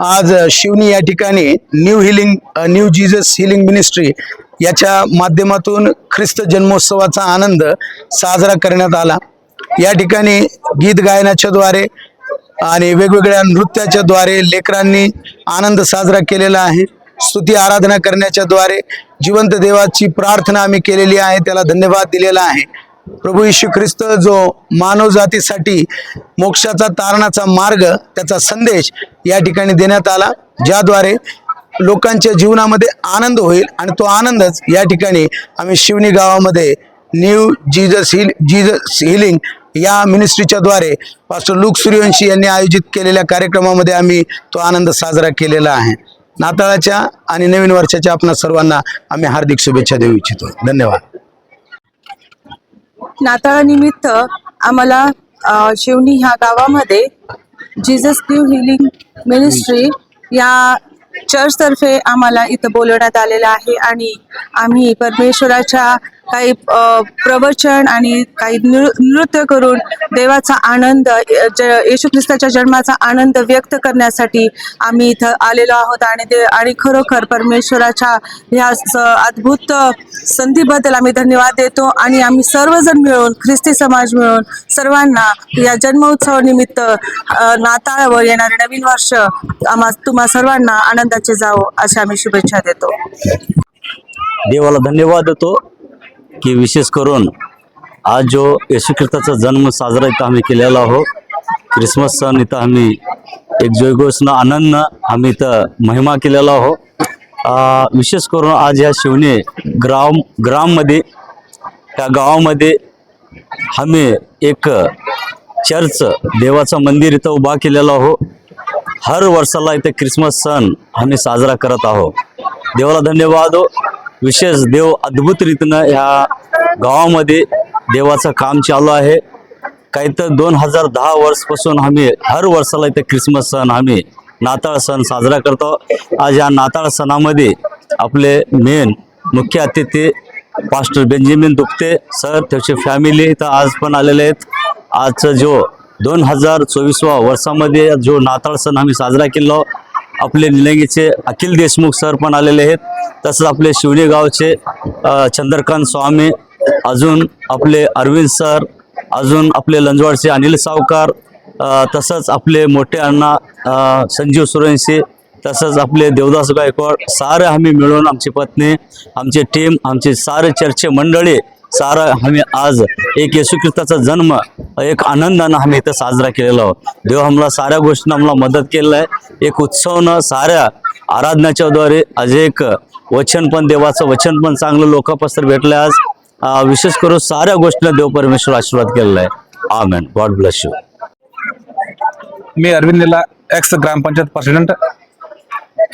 आज शिवनी या ठिकाणी new healing new Jesus healing ministry याच्या माध्यमातून ख्रिस्त जन्मोत्सवाचा आनंद साजरा करण्यात आला. या ठिकाणी गीत गायनाच्या द्वारे आणि वेगवेगळ्या नृत्याच्या द्वारे लेकरांनी आनंद साजरा केलेला आहे. स्तुती आराधना करण्याच्या द्वारे जिवंत देवाची प्रार्थना आम्ही केलेली आहे. त्याला धन्यवाद दिलेला आहे. प्रभू यशू ख्रिस्त जो मानवजातीसाठी मोक्षाचा तारणाचा मार्ग त्याचा संदेश या ठिकाणी देण्यात आला ज्याद्वारे लोकांच्या जीवनामध्ये आनंद होईल आणि तो आनंदच या ठिकाणी आम्ही शिवनी गावामध्ये new Jesus hill Jesus healing या मिनिस्ट्रीच्या द्वारे पास्टर लुक सूर्यवंशी यांनी आयोजित केलेल्या कार्यक्रमामध्ये आम्ही तो आनंद साजरा केलेला आहे. नाताळाच्या आणि नवीन वर्षाच्या आपणा सर्वांना आम्ही हार्दिक शुभेच्छा देऊ इच्छितो. धन्यवाद. नाताळानिमित्त आम्हाला शिवनी ह्या गावामध्ये जीजस न्यू हिलिंग मिनिस्ट्री या चर्चतर्फे आम्हाला इथं बोलवण्यात आलेलं आहे आणि आम्ही परमेश्वराच्या काही प्रवचन आणि काही नृ- नृत्य करून देवाचा आनंद येशू ख्रिस्ताच्या जन्माचा आनंद व्यक्त करण्यासाठी आम्ही इथं आलेलो आहोत आणि ते आणि खरोखर परमेश्वराच्या ह्या अद्भुत संधीबद्दल आम्ही धन्यवाद देतो आणि आम्ही सर्वजण मिळून ख्रिस्ती समाज मिळून सर्वांना या जन्मोत्सवानिमित्त नाताळावर येणारे नवीन वर्ष आम्हा तुम्हा सर्वांना आनंदाचे जावो अशा आम्ही शुभेच्छा देतो. देवाला धन्यवाद देतो. की विशेष करून आज जो येशू ख्रिस्ताचा जन्म साजरा इथं आम्ही केलेला आहो क्रिसमस सण इथं आम्ही एक जयघोषनं आनंद आम्ही इथं महिमा केलेला आहो विशेष करून आज ह्या शिवने ग्राम ग्राममध्ये त्या गावामध्ये आम्ही एक चर्च देवाचं मंदिर इथं उभा केलेला आहो हर वर्षाला इथं क्रिसमस सण आम्ही साजरा करत आहो देवाला धन्यवाद हो. विशेष देव अद्भुत रीतीनं ह्या गावामध्ये देवाचं काम चालू आहे. काही तर दोन हजार दहा वर्षपासून आम्ही हर वर्षाला इथे क्रिसमस सण आम्ही नाताळ सण साजरा करतो. आज या नाताळ सणामध्ये आपले मेन मुख्य अतिथी पास्टर बेंजामिन दुपते सर त्याची फॅमिली इथं आज पण आलेले आहेत. आजचं जो दोन हजार चोवीसवा वर्षामध्ये जो नाताळ सण आम्ही साजरा केलो आपले निलंगीचे अखिल देशमुख सर पण आलेले आहेत. तसंच आपले शिवली गावचे चंद्रकांत स्वामी अजून आपले अरविंद सर अजून आपले लंजवाडचे अनिल सावकार तसंच आपले मोठे अण्णा संजीव सुरवंशी तसंच आपले देवदास गायकवाड सारे आम्ही मिळून आमची पत्नी आमची टीम आमचे सारे चर्चे मंडळी सारं आम्ही आज एक येशू ख्रिस्ताचा जन्म एक आनंदानं आम्ही इथं साजरा केलेला आहोत. देव आम्हाला साऱ्या गोष्टीनं आम्हाला मदत केलेलं आहे. एक उत्सवनं साऱ्या आराधनाच्याद्वारे आज एक वचन पण देवाचं वचन पण चांगलं लोकांपासून भेटलं आज. विशेष करून साऱ्या गोष्टीला देव परमेश्वर आशीर्वाद केलेला आहे. आमेन. गॉड ब्लेस यू मी अरविंद निला एक्स ग्रामपंचायत प्रेसिडेंट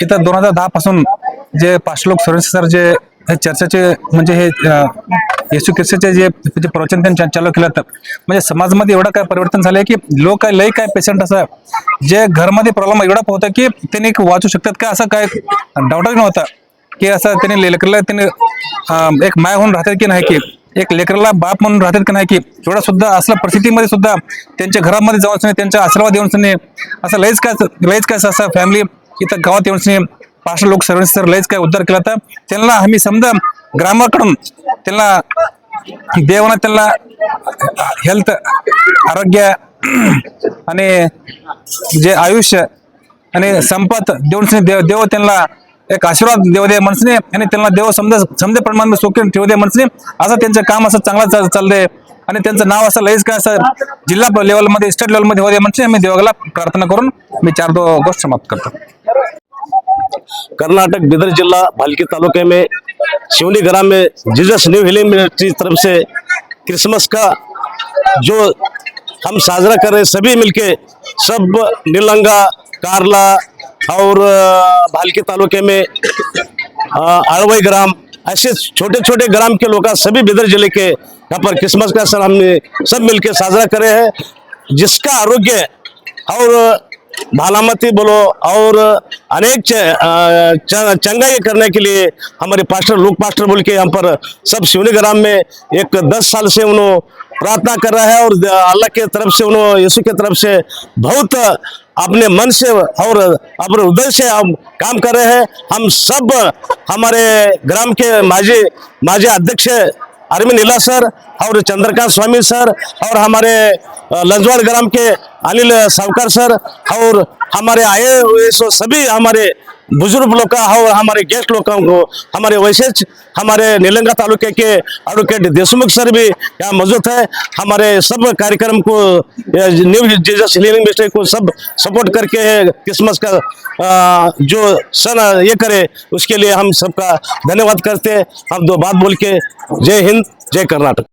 इथं दोन हजार दहा पासून जे पाचलोक सुरेश सर जे हे चर्चेचे म्हणजे हे येशू ख्रिस्ताचे जे त्याचे प्रवचन त्यांनी चालू केलं तर म्हणजे समाजमध्ये एवढं काय परिवर्तन झालंय की लोक काय लय काय पेशंट असं जे घरमध्ये प्रॉब्लेम एवढा होता की त्यांनी एक वाचू शकतात का? असं काय डाऊटच नव्हता. की असं त्यांनी लेकरला त्यांनी एक माय होऊन राहतात की नाही की एक लेकराला बाप म्हणून राहतात की नाही की एवढा सुद्धा असल्या परिस्थितीमध्ये सुद्धा त्यांच्या घरामध्ये जाऊन सनी त्यांचा आशीर्वाद येऊन असं लयच काय लयच काय असं फॅमिली इथं गावात येऊन सनी पाच लोक सर्व्हिस सर लयच काय उद्धार केला. तर त्यांना आम्ही समजा ग्रामाकडून त्यांना देवानं त्यांना हेल्थ आरोग्य आणि जे आयुष्य आणि संपत देऊन देव देव त्यांना एक आशीर्वाद देव दे मनसने आणि त्यांना देव समजा समजे प्रमाण सोकेन ठेवू दे मनसने. असं त्यांचं काम असं चांगलं चाल- चाललंय. आणि त्यांचं नाव असं लईच काय असं जिल्हा लेवलमध्ये स्टेट लेवलमध्ये होते म्हणजे मी देवाला प्रार्थना करून मी चार दो गोष्ट समाप्त करतो. कर्नाटक बिदर जिला भालकी तालुके में शिवनी ग्राम में जीजस न्यू हिलिंग मिनिस्ट्री तरफ से क्रिसमस का जो हम साजरा कर रहे सभी मिलके सब नीलंगा कारला और भालकी तालुके में अ, आळवई ग्राम ऐसे छोटे छोटे ग्राम के लोग सभी बिदर ज़िले के यहाँ पर क्रिसमस का सर हमने सब मिलके साजरा करे हैं जिसका आरोग्य और भालामती बोलो और अनेक चंगाई करने के लिए हमारे पास्टर लोक पास्टर बोल के यहाँ पर सब शिवनी ग्राम में एक दस साल से उन्होंने प्रार्थना कर रहा है और अल्लाह के तरफ़ से उन्होंने यीशु के तरफ़ से बहुत अपने मन से और अपने उदय से हम काम कर रहे हैं। हम सब हमारे ग्राम के माजी माजी अध्यक्ष अरविंद नीला सर और चंद्रकांत स्वामी सर और हमारे अ, लंजवाड़ ग्राम के अनिल सावकर सर और हमारे आए हुए सो सभी हमारे बुज़ुर्ग लोग का और हमारे गेस्ट लोगों को हमारे वैसे हमारे नीलंगा तालुके के एडवोकेट देशमुख सर भी यहाँ मौजूद है। हमारे सब कार्यक्रम को न्यू जीसस हीलिंग मिनिस्ट्री को सब सपोर्ट करके क्रिसमस का जो सन ये करे, उसके लिए हम सबका धन्यवाद करते हैं। हम दो बात बोल के जय हिंद, जय कर्नाटक।